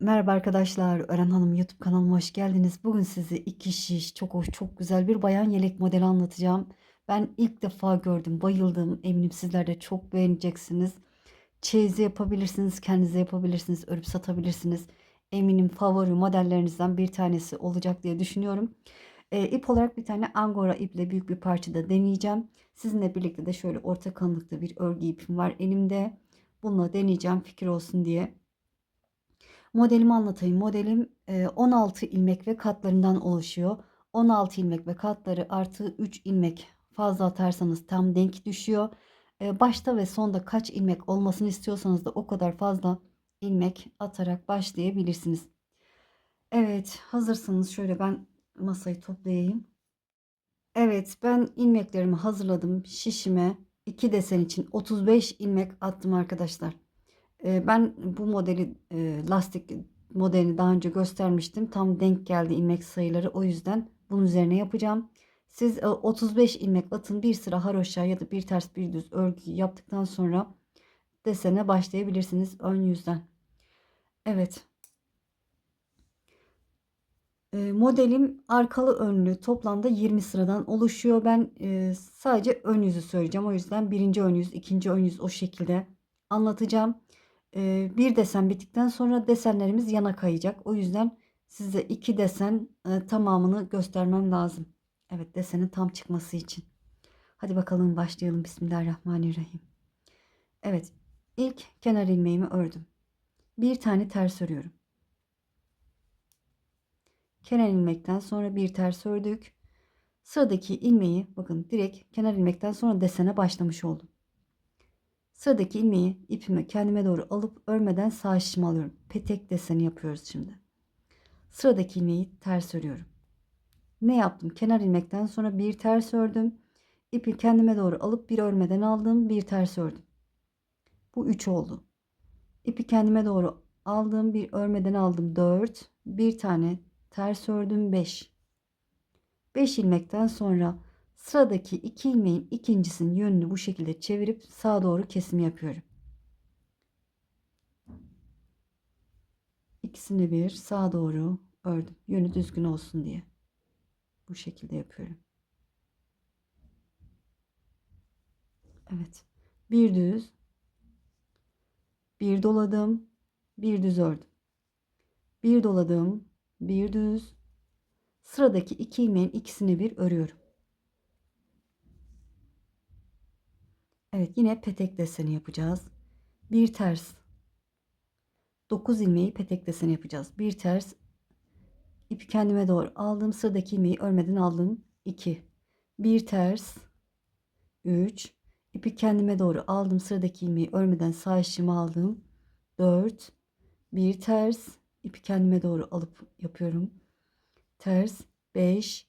Merhaba arkadaşlar, Ören Hanım YouTube kanalıma hoş geldiniz. Bugün size iki şiş, çok hoş, çok güzel bir bayan yelek modeli anlatacağım. Ben ilk defa gördüm, bayıldım. Eminim sizler de çok beğeneceksiniz. Çeyizi yapabilirsiniz, kendinize yapabilirsiniz, örüp satabilirsiniz. Eminim favori modellerinizden bir tanesi olacak diye düşünüyorum. E, ip olarak bir tane angora iple büyük bir parçada deneyeceğim. Sizinle birlikte de şöyle orta kalınlıkta bir örgü ipim var elimde. Bununla deneyeceğim fikir olsun diye. Modelimi anlatayım. Modelim 16 ilmek ve katlarından oluşuyor. 16 ilmek ve katları artı 3 ilmek fazla atarsanız tam denk düşüyor. Başta ve sonda kaç ilmek olmasını istiyorsanız da o kadar fazla ilmek atarak başlayabilirsiniz. Evet, hazırsanız şöyle ben masayı toplayayım. Evet, ben ilmeklerimi hazırladım. Şişime 2 desen için 35 ilmek attım arkadaşlar. Ben bu modeli lastik modelini daha önce göstermiştim. Tam denk geldi ilmek sayıları. O yüzden bunun üzerine yapacağım. Siz 35 ilmek atın bir sıra haroşa ya da bir ters bir düz örgü yaptıktan sonra desene başlayabilirsiniz ön yüzden. Evet. Modelim arkalı önlü toplamda 20 sıradan oluşuyor. Ben sadece ön yüzü söyleyeceğim. O yüzden birinci ön yüz, ikinci ön yüz o şekilde anlatacağım bir desen bittikten sonra desenlerimiz yana kayacak. O yüzden size iki desen tamamını göstermem lazım. Evet desenin tam çıkması için. Hadi bakalım başlayalım. Bismillahirrahmanirrahim. Evet ilk kenar ilmeğimi ördüm. Bir tane ters örüyorum. Kenar ilmekten sonra bir ters ördük. Sıradaki ilmeği bakın direkt kenar ilmekten sonra desene başlamış oldum. Sıradaki ilmeği ipimi kendime doğru alıp örmeden sağ şişime alıyorum. Petek deseni yapıyoruz şimdi. Sıradaki ilmeği ters örüyorum. Ne yaptım? Kenar ilmekten sonra bir ters ördüm. İpi kendime doğru alıp bir örmeden aldım. Bir ters ördüm. Bu 3 oldu. İpi kendime doğru aldım. Bir örmeden aldım. 4. Bir tane ters ördüm. 5. 5 ilmekten sonra Sıradaki iki ilmeğin ikincisinin yönünü bu şekilde çevirip sağa doğru kesim yapıyorum. İkisini bir sağa doğru ördüm. Yönü düzgün olsun diye. Bu şekilde yapıyorum. Evet. Bir düz. Bir doladım. Bir düz ördüm. Bir doladım. Bir düz. Sıradaki iki ilmeğin ikisini bir örüyorum. Evet yine petek deseni yapacağız. Bir ters. 9 ilmeği petek deseni yapacağız. Bir ters. ipi kendime doğru aldım. Sıradaki ilmeği örmeden aldım. 2. Bir ters. 3. ipi kendime doğru aldım. Sıradaki ilmeği örmeden sağ işimi aldım. 4. Bir ters. ipi kendime doğru alıp yapıyorum. Ters. 5.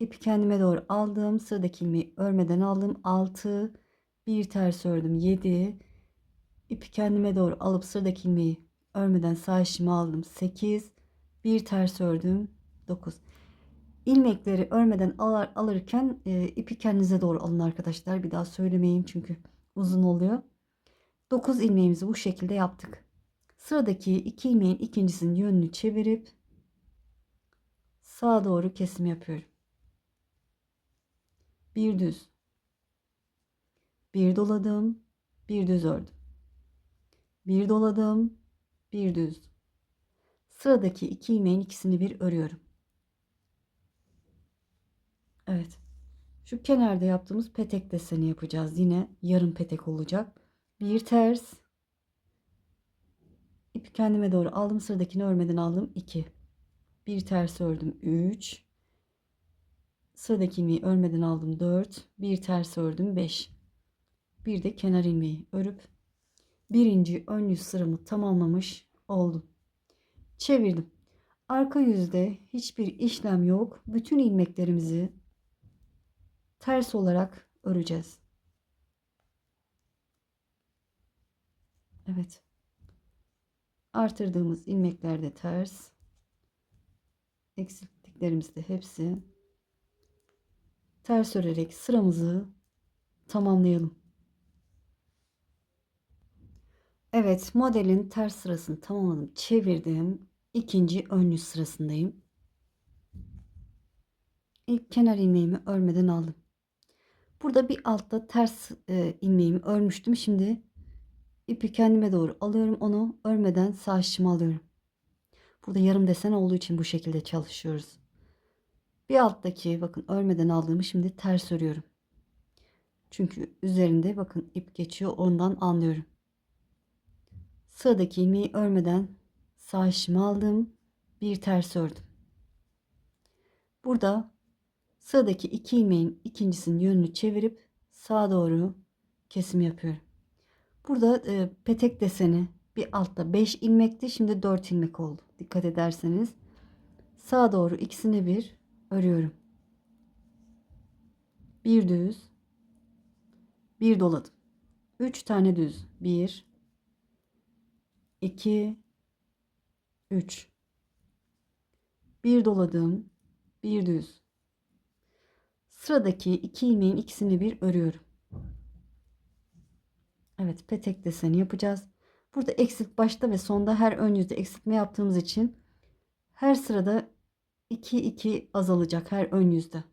ipi kendime doğru aldım. Sıradaki ilmeği örmeden aldım. 6 bir ters ördüm 7 ipi kendime doğru alıp sıradaki ilmeği örmeden sağ işimi aldım 8 bir ters ördüm 9 ilmekleri örmeden alır, alırken e, ipi kendinize doğru alın arkadaşlar. Bir daha söylemeyeyim çünkü uzun oluyor. 9 ilmeğimizi bu şekilde yaptık. Sıradaki iki ilmeğin ikincisinin yönünü çevirip sağa doğru kesim yapıyorum. Bir düz bir doladım, bir düz ördüm. Bir doladım, bir düz. Sıradaki iki ilmeğin ikisini bir örüyorum. Evet. Şu kenarda yaptığımız petek deseni yapacağız. Yine yarım petek olacak. Bir ters. İpi kendime doğru aldım. Sıradakini örmeden aldım. 2. Bir ters ördüm. 3. Sıradaki ilmeği örmeden aldım. 4. Bir ters ördüm. 5 bir de kenar ilmeği örüp birinci ön yüz sıramı tamamlamış oldum. Çevirdim. Arka yüzde hiçbir işlem yok. Bütün ilmeklerimizi ters olarak öreceğiz. Evet. Artırdığımız ilmekler de ters. Eksilttiklerimiz de hepsi ters örerek sıramızı tamamlayalım. Evet, modelin ters sırasını tamamladım. Çevirdim. İkinci ön yüz sırasındayım. İlk kenar ilmeğimi örmeden aldım. Burada bir altta ters e, ilmeğimi örmüştüm. Şimdi ipi kendime doğru alıyorum. Onu örmeden sağ şişime alıyorum. Burada yarım desen olduğu için bu şekilde çalışıyoruz. Bir alttaki bakın örmeden aldığımı şimdi ters örüyorum. Çünkü üzerinde bakın ip geçiyor ondan anlıyorum. Sıradaki ilmeği örmeden sağ şişime aldım. Bir ters ördüm. Burada sıradaki iki ilmeğin ikincisinin yönünü çevirip sağa doğru kesim yapıyorum. Burada e, petek deseni bir altta 5 ilmekti. Şimdi 4 ilmek oldu. Dikkat ederseniz sağa doğru ikisini bir örüyorum. Bir düz, bir doladım. 3 tane düz. 1 2 3 bir doladım, bir düz. Sıradaki iki ilmeğin ikisini bir örüyorum. Evet, petek deseni yapacağız. Burada eksilt başta ve sonda her ön yüzde eksiltme yaptığımız için her sırada 2 2 azalacak her ön yüzde.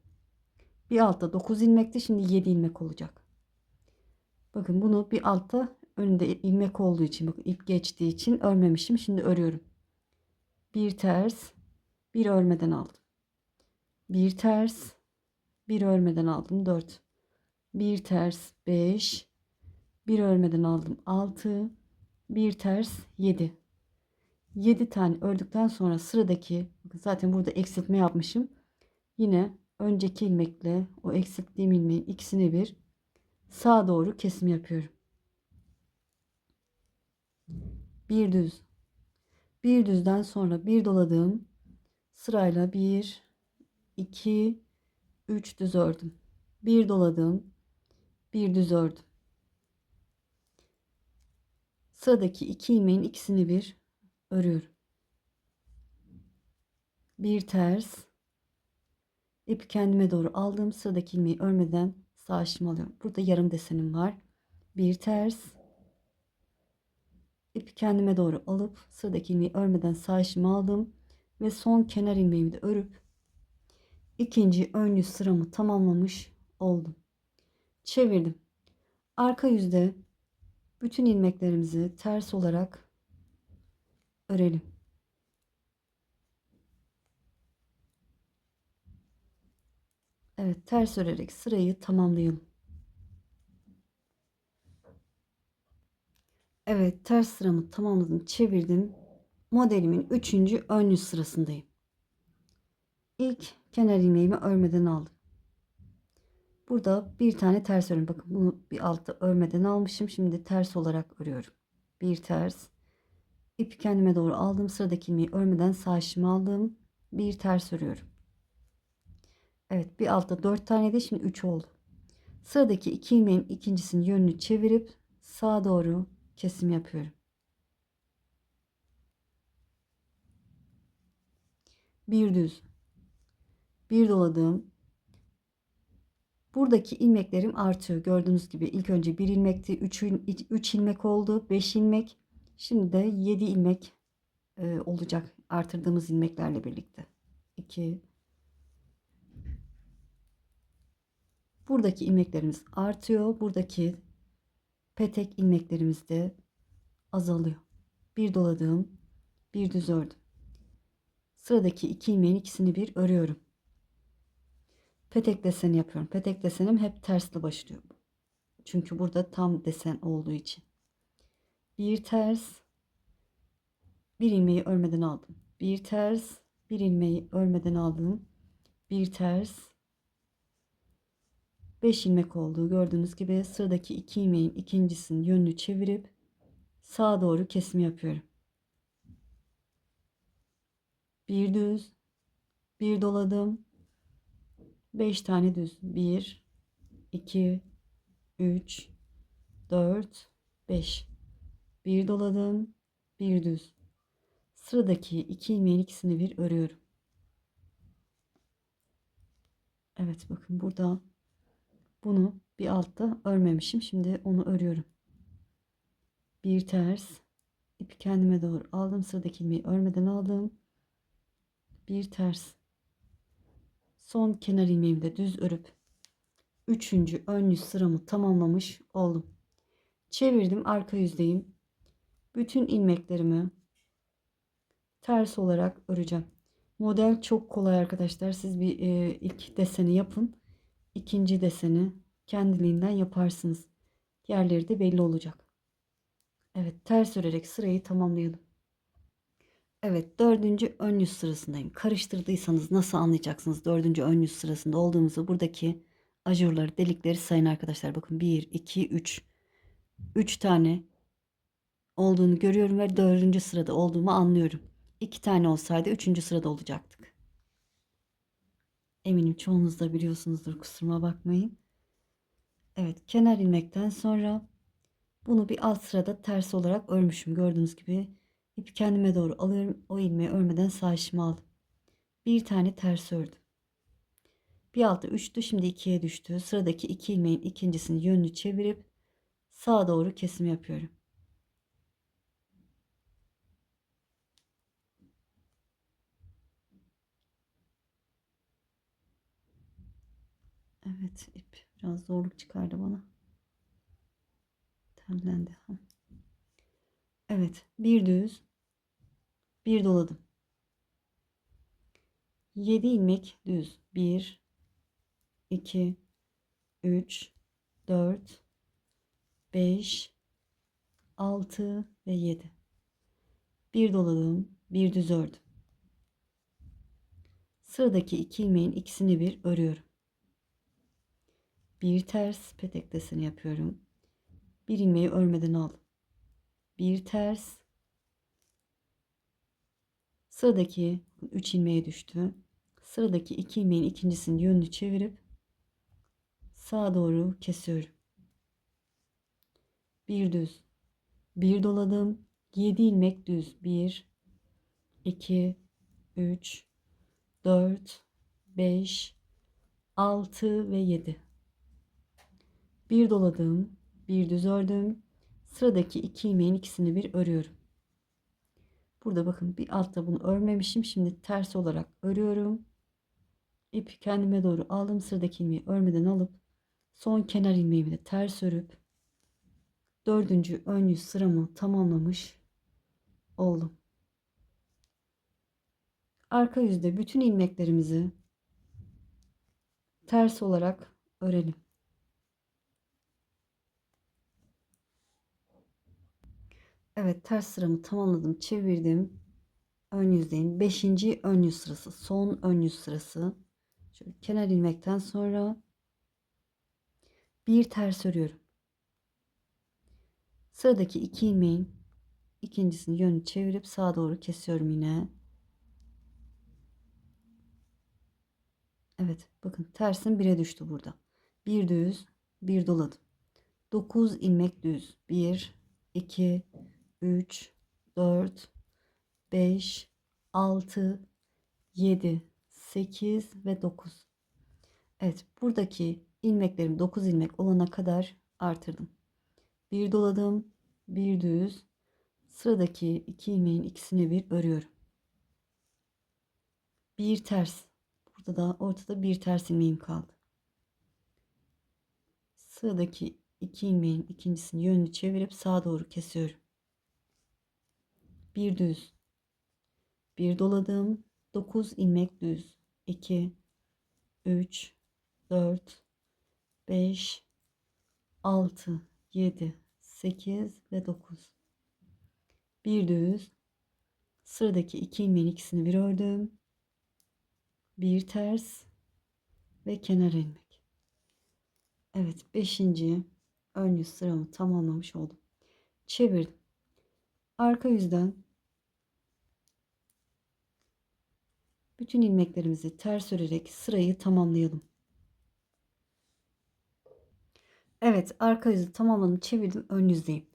Bir altta 9 ilmekti şimdi 7 ilmek olacak. Bakın bunu bir altta önünde ilmek olduğu için bakın ip geçtiği için örmemişim. Şimdi örüyorum. Bir ters, bir örmeden aldım. Bir ters, bir örmeden aldım 4. Bir ters 5, bir örmeden aldım 6, bir ters 7. 7 tane ördükten sonra sıradaki zaten burada eksiltme yapmışım. Yine önceki ilmekle o eksilttiğim ilmeğin ikisini bir sağa doğru kesim yapıyorum. Bir düz. Bir düzden sonra bir doladığım sırayla 1 2 3 düz ördüm. Bir doladım. Bir düz ördüm. Sıradaki iki ilmeğin ikisini bir örüyorum. Bir ters ipi kendime doğru aldığım sıradaki ilmeği örmeden sağ alıyorum. Burada yarım desenim var. Bir ters ipi kendime doğru alıp sıradaki ilmeği örmeden sağ şişime aldım ve son kenar ilmeğimi de örüp ikinci ön yüz sıramı tamamlamış oldum. Çevirdim. Arka yüzde bütün ilmeklerimizi ters olarak örelim. Evet ters örerek sırayı tamamlayalım. Evet ters sıramı tamamladım çevirdim. Modelimin 3. ön yüz sırasındayım. İlk kenar ilmeğimi örmeden aldım. Burada bir tane ters örüyorum. Bakın bunu bir altta örmeden almışım. Şimdi ters olarak örüyorum. Bir ters. İpi kendime doğru aldım. Sıradaki ilmeği örmeden sağ işimi aldım. Bir ters örüyorum. Evet bir altta 4 tane de şimdi 3 oldu. Sıradaki iki ilmeğin ikincisinin yönünü çevirip sağa doğru kesim yapıyorum. Bir düz. Bir doladığım. Buradaki ilmeklerim artıyor. Gördüğünüz gibi ilk önce bir ilmekti. 3 3 ilmek oldu. 5 ilmek. Şimdi de 7 ilmek e, olacak artırdığımız ilmeklerle birlikte. 2 Buradaki ilmeklerimiz artıyor. Buradaki petek ilmeklerimiz de azalıyor. Bir doladığım, bir düz ördüm. Sıradaki iki ilmeğin ikisini bir örüyorum. Petek deseni yapıyorum. Petek desenim hep tersle başlıyor. Çünkü burada tam desen olduğu için. Bir ters, bir ilmeği örmeden aldım. Bir ters, bir ilmeği örmeden aldım. Bir ters, 5 ilmek olduğu gördüğünüz gibi sıradaki 2 ilmeğin ikincisinin yönünü çevirip sağa doğru kesim yapıyorum. Bir düz, bir doladım. 5 tane düz. 1 2 3 4 5 bir doladım, bir düz. Sıradaki iki ilmeğin ikisini bir örüyorum. Evet bakın burada bunu bir altta örmemişim. Şimdi onu örüyorum. Bir ters. ipi kendime doğru aldım. Sıradaki ilmeği örmeden aldım. Bir ters. Son kenar ilmeğimi de düz örüp üçüncü ön yüz sıramı tamamlamış oldum. Çevirdim arka yüzdeyim. Bütün ilmeklerimi ters olarak öreceğim. Model çok kolay arkadaşlar. Siz bir e, ilk deseni yapın. İkinci deseni kendiliğinden yaparsınız. Yerleri de belli olacak. Evet ters örerek sırayı tamamlayalım. Evet dördüncü ön yüz sırasındayım. Karıştırdıysanız nasıl anlayacaksınız dördüncü ön yüz sırasında olduğumuzu buradaki ajurları delikleri sayın arkadaşlar. Bakın 1, 2, 3. 3 tane olduğunu görüyorum ve dördüncü sırada olduğumu anlıyorum. 2 tane olsaydı üçüncü sırada olacaktık. Eminim çoğunuz da biliyorsunuzdur kusuruma bakmayın. Evet kenar ilmekten sonra bunu bir alt sırada ters olarak örmüşüm. Gördüğünüz gibi ipi kendime doğru alıyorum. O ilmeği örmeden sağ işimi aldım. Bir tane ters ördüm. Bir altta 3'tü şimdi 2'ye düştü. Sıradaki iki ilmeğin ikincisini yönlü çevirip sağa doğru kesim yapıyorum. Evet ip biraz zorluk çıkardı bana. Tellendi. Evet bir düz bir doladım. 7 ilmek düz. 1 2 3 4 5 6 ve 7. Bir doladım, bir düz ördüm. Sıradaki iki ilmeğin ikisini bir örüyorum. Bir ters petek deseni yapıyorum. Bir ilmeği örmeden aldım. Bir ters. Sıradaki 3 ilmeğe düştü. Sıradaki iki ilmeğin ikincisini yönünü çevirip sağa doğru kesiyorum. Bir düz. Bir doladım. 7 ilmek düz. 1 2 3 4 5 6 ve 7. Bir doladım, bir düz ördüm. Sıradaki iki ilmeğin ikisini bir örüyorum. Burada bakın bir altta bunu örmemişim. Şimdi ters olarak örüyorum. İpi kendime doğru aldım. Sıradaki ilmeği örmeden alıp son kenar ilmeğimi de ters örüp dördüncü ön yüz sıramı tamamlamış oldum. Arka yüzde bütün ilmeklerimizi ters olarak örelim. Evet ters sıramı tamamladım. Çevirdim. Ön yüzdeyim. Beşinci ön yüz sırası. Son ön yüz sırası. Şöyle kenar ilmekten sonra bir ters örüyorum. Sıradaki iki ilmeğin ikincisini yönü çevirip sağa doğru kesiyorum yine. Evet bakın tersim bire düştü burada. Bir düz bir doladım. 9 ilmek düz. 1 2 3 4 5 6 7 8 ve 9. Evet buradaki ilmeklerim 9 ilmek olana kadar artırdım. Bir doladım, bir düz. Sıradaki iki ilmeğin ikisini bir örüyorum. Bir ters. Burada da ortada bir ters ilmeğim kaldı. Sıradaki iki ilmeğin ikincisini yönünü çevirip sağa doğru kesiyorum bir düz. Bir doladım. 9 ilmek düz. 2 3 4 5 6 7 8 ve 9 bir düz. Sıradaki iki ilmeğin ikisini bir ördüm. Bir ters ve kenar ilmek. Evet 5. ön yüz sıramı tamamlamış oldum. Çevirdim. Arka yüzden bütün ilmeklerimizi ters örerek sırayı tamamlayalım. Evet arka yüzü tamamladım çevirdim ön yüzdeyim.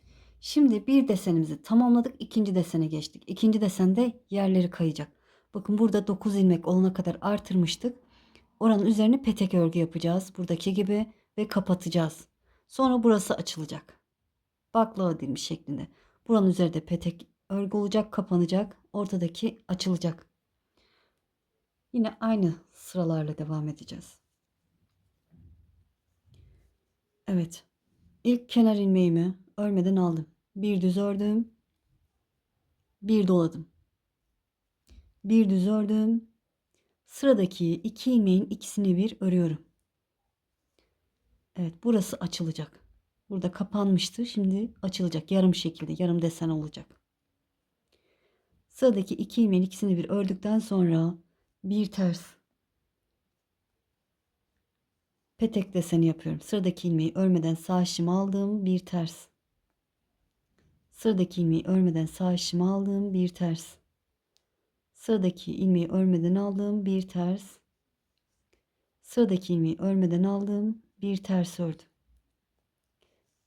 Şimdi bir desenimizi tamamladık ikinci desene geçtik. İkinci desende yerleri kayacak. Bakın burada 9 ilmek olana kadar artırmıştık. Oranın üzerine petek örgü yapacağız buradaki gibi ve kapatacağız. Sonra burası açılacak. baklava dilimi şeklinde. Buranın üzerinde petek örgü olacak, kapanacak. Ortadaki açılacak. Yine aynı sıralarla devam edeceğiz. Evet. İlk kenar ilmeğimi örmeden aldım. Bir düz ördüm. Bir doladım. Bir düz ördüm. Sıradaki iki ilmeğin ikisini bir örüyorum. Evet, burası açılacak. Burada kapanmıştı. Şimdi açılacak. Yarım şekilde, yarım desen olacak. Sıradaki iki ilmeğin ikisini bir ördükten sonra bir ters petek deseni yapıyorum. Sıradaki ilmeği örmeden sağ işimi aldım, bir ters. Sıradaki ilmeği örmeden sağ işimi aldım, bir ters. Sıradaki ilmeği örmeden aldım, bir ters. Sıradaki ilmeği örmeden aldım, bir ters ördüm.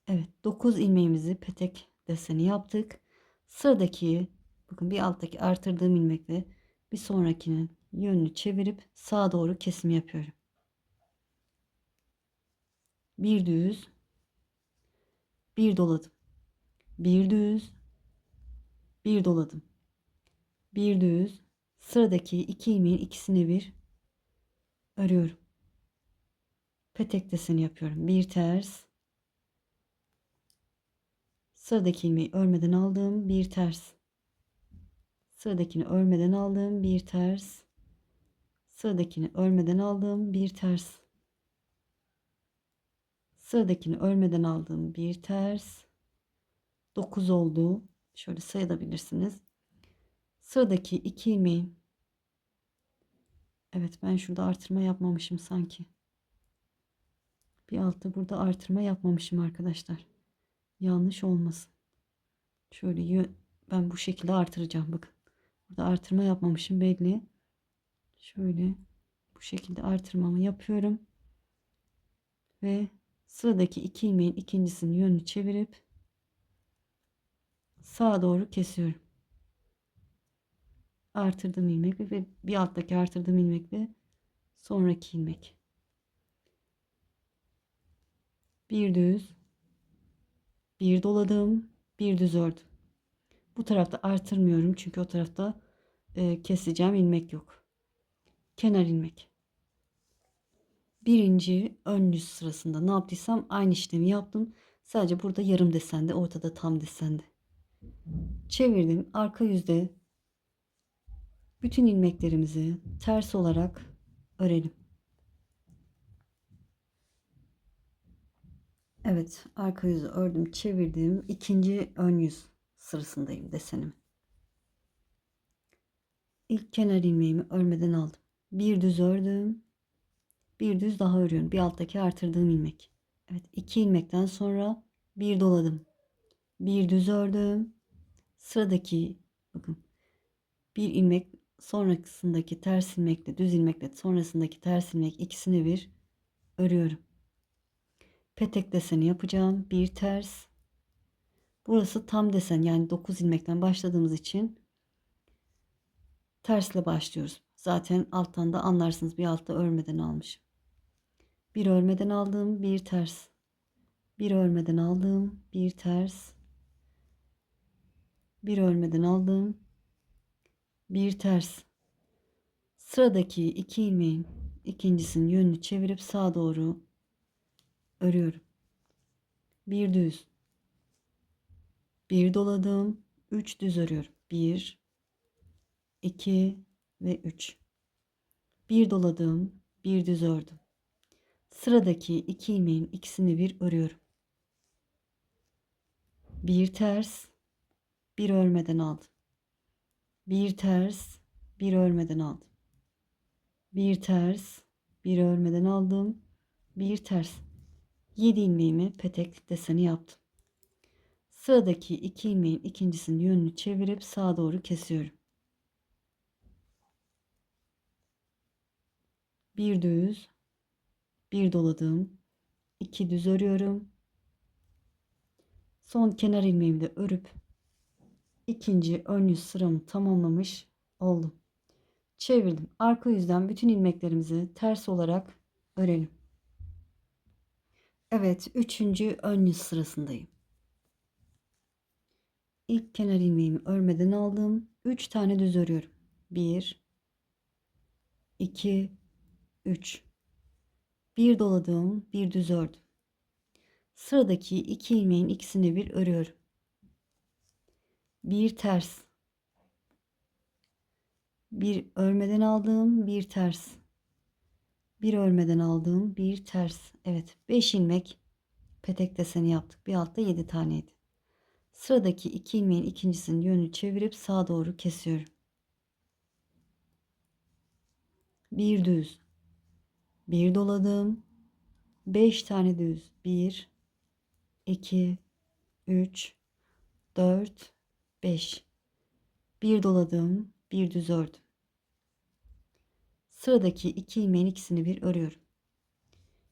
Evet, 9 ilmeğimizi petek deseni yaptık. Sıradaki bakın bir alttaki artırdığım ilmekle bir sonrakinin yönünü çevirip sağa doğru kesim yapıyorum. Bir düz, bir doladım. Bir düz, bir doladım. Bir düz, sıradaki iki ilmeğin ikisini bir örüyorum. Petek deseni yapıyorum. Bir ters, sıradaki ilmeği örmeden aldığım bir ters. Sıradakini örmeden aldığım bir ters. Sıradakini örmeden aldığım bir ters. Sıradakini örmeden aldığım bir ters. 9 oldu. Şöyle sayabilirsiniz. Sıradaki iki ilmeğin Evet ben şurada artırma yapmamışım sanki. Bir altta burada artırma yapmamışım arkadaşlar. Yanlış olmasın. Şöyle ben bu şekilde artıracağım bakın. Burada artırma yapmamışım belli. Şöyle bu şekilde artırmamı yapıyorum. Ve sıradaki iki ilmeğin ikincisinin yönünü çevirip sağa doğru kesiyorum. Artırdığım ilmek ve bir alttaki artırdığım ilmekle sonraki ilmek. Bir düz, bir doladım, bir düz ördüm. Bu tarafta artırmıyorum çünkü o tarafta e, keseceğim ilmek yok. Kenar ilmek. Birinci ön yüz sırasında ne yaptıysam aynı işlemi yaptım. Sadece burada yarım desende, ortada tam desende. Çevirdim. Arka yüzde bütün ilmeklerimizi ters olarak örelim. Evet, arka yüzü ördüm, çevirdim. İkinci ön yüz sırasındayım desenim. İlk kenar ilmeğimi örmeden aldım. Bir düz ördüm. Bir düz daha örüyorum. Bir alttaki artırdığım ilmek. Evet, iki ilmekten sonra bir doladım. Bir düz ördüm. Sıradaki bakın bir ilmek sonrasındaki ters ilmekle düz ilmekle sonrasındaki ters ilmek ikisini bir örüyorum. Petek deseni yapacağım. Bir ters Burası tam desen yani 9 ilmekten başladığımız için tersle başlıyoruz. Zaten alttan da anlarsınız bir altta örmeden almışım. Bir örmeden aldığım bir ters. Bir örmeden aldığım bir ters. Bir örmeden aldığım bir ters. Sıradaki iki ilmeğin ikincisinin yönünü çevirip sağa doğru örüyorum. Bir düz bir doladım. Üç düz örüyorum. Bir, iki ve üç. Bir doladım. Bir düz ördüm. Sıradaki iki ilmeğin ikisini bir örüyorum. Bir ters, bir örmeden aldım. Bir ters, bir örmeden aldım. Bir ters, bir örmeden aldım. Bir ters. 7 ilmeğimi petek deseni yaptım. Sıradaki iki ilmeğin ikincisinin yönünü çevirip sağa doğru kesiyorum. Bir düz, bir doladım, iki düz örüyorum. Son kenar ilmeğimi de örüp ikinci ön yüz sıramı tamamlamış oldum. Çevirdim. Arka yüzden bütün ilmeklerimizi ters olarak örelim. Evet, üçüncü ön yüz sırasındayım. ilk kenar ilmeğimi örmeden aldım. 3 tane düz örüyorum. 1 2 3 bir doladım, bir düz ördüm. Sıradaki iki ilmeğin ikisini bir örüyorum. Bir ters. Bir örmeden aldığım, bir ters. Bir örmeden aldığım, bir ters. Evet, 5 ilmek petek deseni yaptık. Bir altta 7 taneydi. Sıradaki iki ilmeğin ikincisinin yönünü çevirip sağa doğru kesiyorum. Bir düz. Bir doladım. 5 tane düz. 1 2 3 4 5 Bir doladım, bir düz ördüm. Sıradaki iki ilmeğin ikisini bir örüyorum.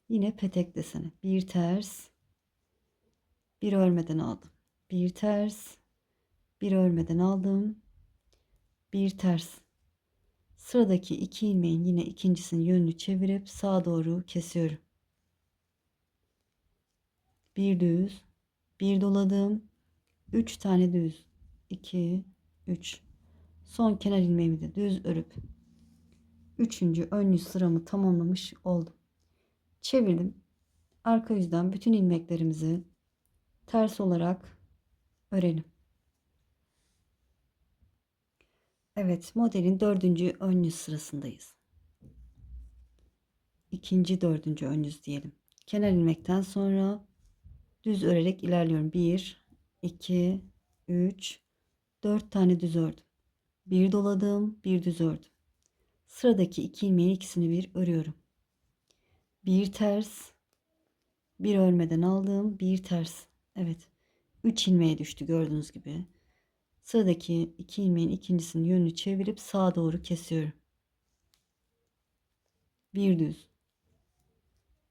Yine petek deseni. Bir ters, bir örmeden aldım. Bir ters, bir örmeden aldım. Bir ters. Sıradaki iki ilmeğin yine ikincisinin yönünü çevirip sağa doğru kesiyorum. Bir düz, bir doladım, üç tane düz, iki, üç. Son kenar ilmeğimi de düz örüp üçüncü ön yüz sıramı tamamlamış oldum. Çevirdim. Arka yüzden bütün ilmeklerimizi ters olarak örelim. Evet, modelin dördüncü ön yüz sırasındayız. İkinci dördüncü ön yüz diyelim. Kenar ilmekten sonra düz örerek ilerliyorum. 1, 2, 3, 4 tane düz ördüm. Bir doladım, bir düz ördüm. Sıradaki iki ilmeğin ikisini bir örüyorum. Bir ters, bir örmeden aldığım bir ters. Evet. 3 ilmeğe düştü gördüğünüz gibi. Sıradaki iki ilmeğin ikincisinin yönünü çevirip sağa doğru kesiyorum. Bir düz.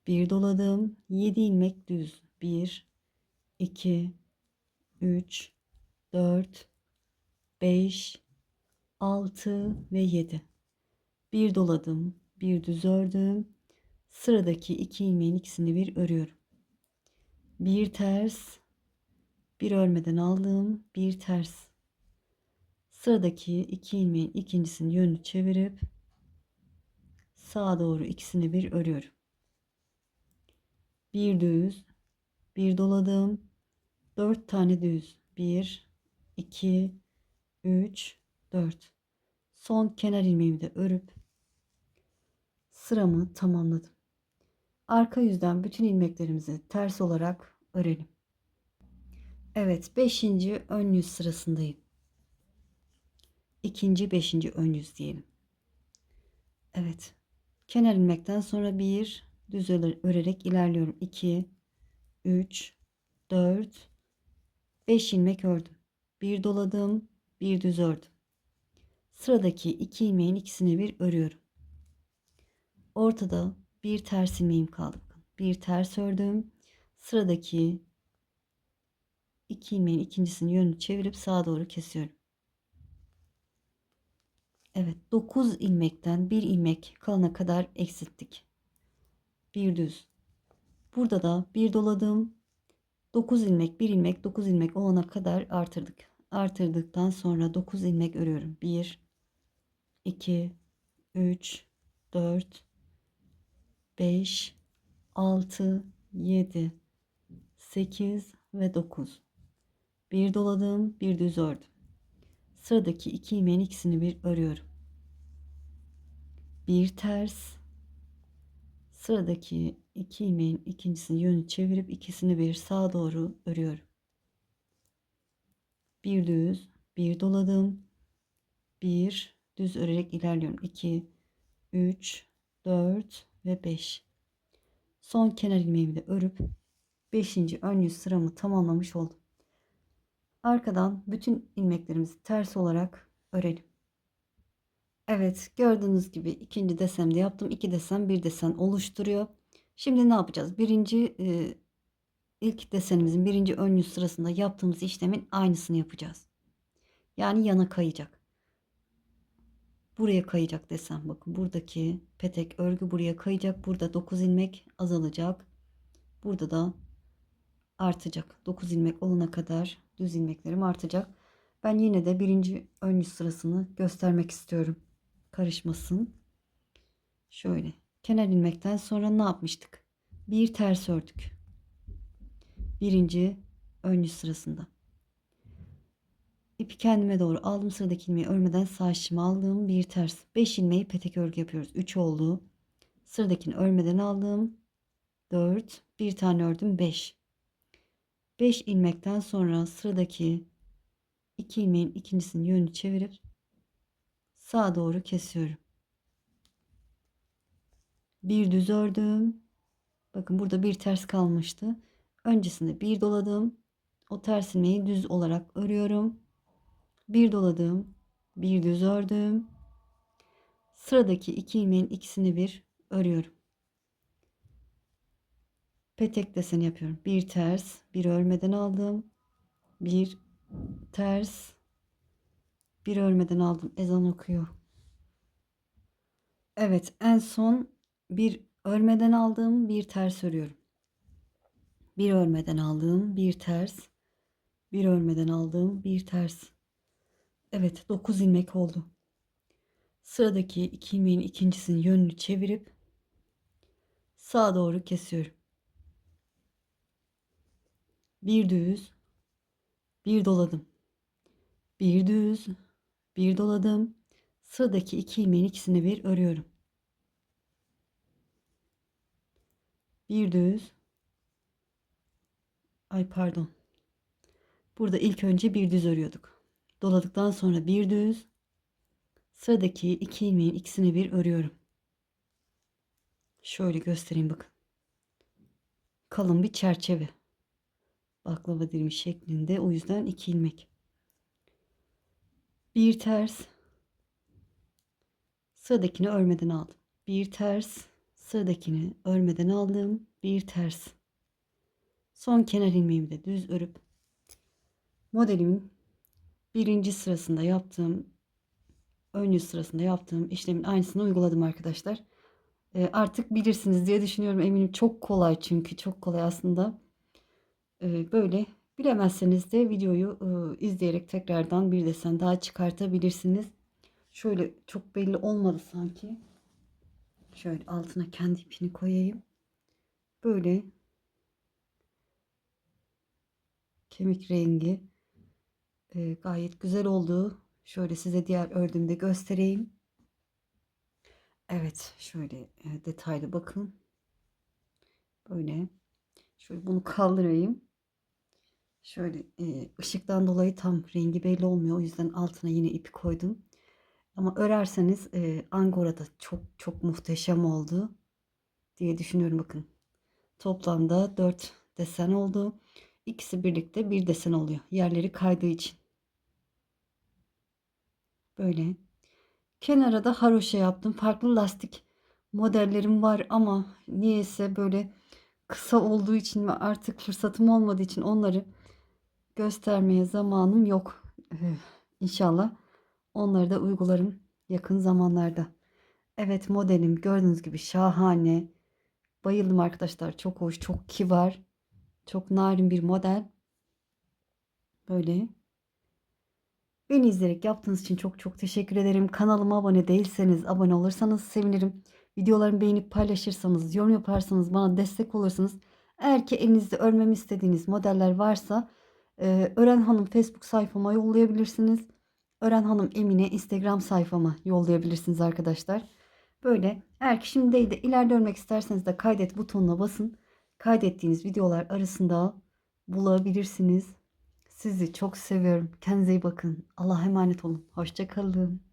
Bir doladım. 7 ilmek düz. 1 2 3 4 5 6 ve 7. Bir doladım, bir düz ördüm. Sıradaki iki ilmeğin ikisini bir örüyorum. Bir ters, bir örmeden aldım, bir ters. Sıradaki iki ilmeğin ikincisinin yönünü çevirip sağa doğru ikisini bir örüyorum. Bir düz, bir doladım, dört tane düz. Bir, iki, üç, dört. Son kenar ilmeğimi de örüp sıramı tamamladım. Arka yüzden bütün ilmeklerimizi ters olarak örelim. Evet, 5. ön yüz sırasındayım. İkinci, beşinci ön yüz diyelim. Evet. Kenar ilmekten sonra bir düz örerek ilerliyorum. 2 3 4 5 ilmek ördüm. Bir doladım, bir düz ördüm. Sıradaki iki ilmeğin ikisini bir örüyorum. Ortada bir ters ilmeğim kaldı. Bir ters ördüm. Sıradaki iki ilmeğin ikincisinin yönünü çevirip sağa doğru kesiyorum. Evet 9 ilmekten bir ilmek kalana kadar eksilttik. Bir düz. Burada da bir doladım. 9 ilmek, 1 ilmek, 9 ilmek olana kadar artırdık. Artırdıktan sonra 9 ilmek örüyorum. 1 2 3 4 5 6 7 8 ve 9. Bir doladım, bir düz ördüm. Sıradaki iki ilmeğin ikisini bir örüyorum. Bir ters. Sıradaki iki ilmeğin ikincisini yönü çevirip ikisini bir sağa doğru örüyorum. Bir düz, bir doladım. Bir düz örerek ilerliyorum. 2 3 4 ve 5. Son kenar ilmeğimi de örüp 5. ön yüz sıramı tamamlamış oldum. Arkadan bütün ilmeklerimizi ters olarak örelim. Evet gördüğünüz gibi ikinci desemde yaptım. iki desen bir desen oluşturuyor. Şimdi ne yapacağız? Birinci e, ilk desenimizin birinci ön yüz sırasında yaptığımız işlemin aynısını yapacağız. Yani yana kayacak. Buraya kayacak desem bakın buradaki petek örgü buraya kayacak. Burada 9 ilmek azalacak. Burada da artacak. 9 ilmek olana kadar düz ilmeklerim artacak. Ben yine de birinci ön yüz sırasını göstermek istiyorum. Karışmasın. Şöyle kenar ilmekten sonra ne yapmıştık? Bir ters ördük. Birinci ön yüz sırasında. İpi kendime doğru aldım. Sıradaki ilmeği örmeden sağ şişime aldım. Bir ters. 5 ilmeği petek örgü yapıyoruz. 3 oldu. Sıradakini örmeden aldım. 4. Bir tane ördüm. 5. 5 ilmekten sonra sıradaki 2 ilmeğin ikincisinin yönünü çevirip sağa doğru kesiyorum. Bir düz ördüm. Bakın burada bir ters kalmıştı. Öncesinde bir doladım. O ters ilmeği düz olarak örüyorum. Bir doladım. Bir düz ördüm. Sıradaki iki ilmeğin ikisini bir örüyorum. Petek deseni yapıyorum. Bir ters, bir örmeden aldım. Bir ters, bir örmeden aldım. Ezan okuyor. Evet, en son bir örmeden aldığım bir ters örüyorum. Bir örmeden aldığım bir ters, bir örmeden aldığım bir ters. Evet 9 ilmek oldu. Sıradaki iki ilmeğin ikincisinin yönünü çevirip sağa doğru kesiyorum. Bir düz, bir doladım. Bir düz, bir doladım. Sıradaki iki ilmeğin ikisini bir örüyorum. Bir düz. Ay pardon. Burada ilk önce bir düz örüyorduk. Doladıktan sonra bir düz. Sıradaki iki ilmeğin ikisini bir örüyorum. Şöyle göstereyim bakın. Kalın bir çerçeve. Baklava dilimi şeklinde. O yüzden iki ilmek. Bir ters. Sıradakini örmeden aldım. Bir ters. Sıradakini örmeden aldım. Bir ters. Son kenar ilmeğimi de düz örüp modelimin birinci sırasında yaptığım ön yüz sırasında yaptığım işlemin aynısını uyguladım arkadaşlar. E, artık bilirsiniz diye düşünüyorum. Eminim çok kolay çünkü çok kolay aslında. Böyle bilemezseniz de videoyu izleyerek tekrardan bir desen daha çıkartabilirsiniz. Şöyle çok belli olmadı sanki. Şöyle altına kendi ipini koyayım. Böyle kemik rengi gayet güzel oldu. Şöyle size diğer ördüğümde göstereyim. Evet şöyle detaylı bakın. Böyle. Şöyle bunu kaldırayım. Şöyle e, ışıktan dolayı tam rengi belli olmuyor. O yüzden altına yine ipi koydum. Ama örerseniz e, Angora'da çok çok muhteşem oldu diye düşünüyorum bakın. Toplamda 4 desen oldu. İkisi birlikte bir desen oluyor. Yerleri kaydığı için. Böyle. Kenara da haroşa yaptım. Farklı lastik modellerim var ama niyeyse böyle kısa olduğu için ve artık fırsatım olmadığı için onları göstermeye zamanım yok. İnşallah onları da uygularım yakın zamanlarda. Evet modelim gördüğünüz gibi şahane. Bayıldım arkadaşlar. Çok hoş, çok kibar. Çok narin bir model. Böyle. Beni izleyerek yaptığınız için çok çok teşekkür ederim. Kanalıma abone değilseniz abone olursanız sevinirim. Videolarımı beğenip paylaşırsanız, yorum yaparsanız, bana destek olursanız. Eğer ki elinizde örmemi istediğiniz modeller varsa e, Ören Hanım Facebook sayfama yollayabilirsiniz. Ören Hanım Emine Instagram sayfama yollayabilirsiniz arkadaşlar. Böyle eğer ki şimdi değil de ileride örmek isterseniz de kaydet butonuna basın. Kaydettiğiniz videolar arasında bulabilirsiniz. Sizi çok seviyorum. Kendinize iyi bakın. Allah'a emanet olun. Hoşçakalın.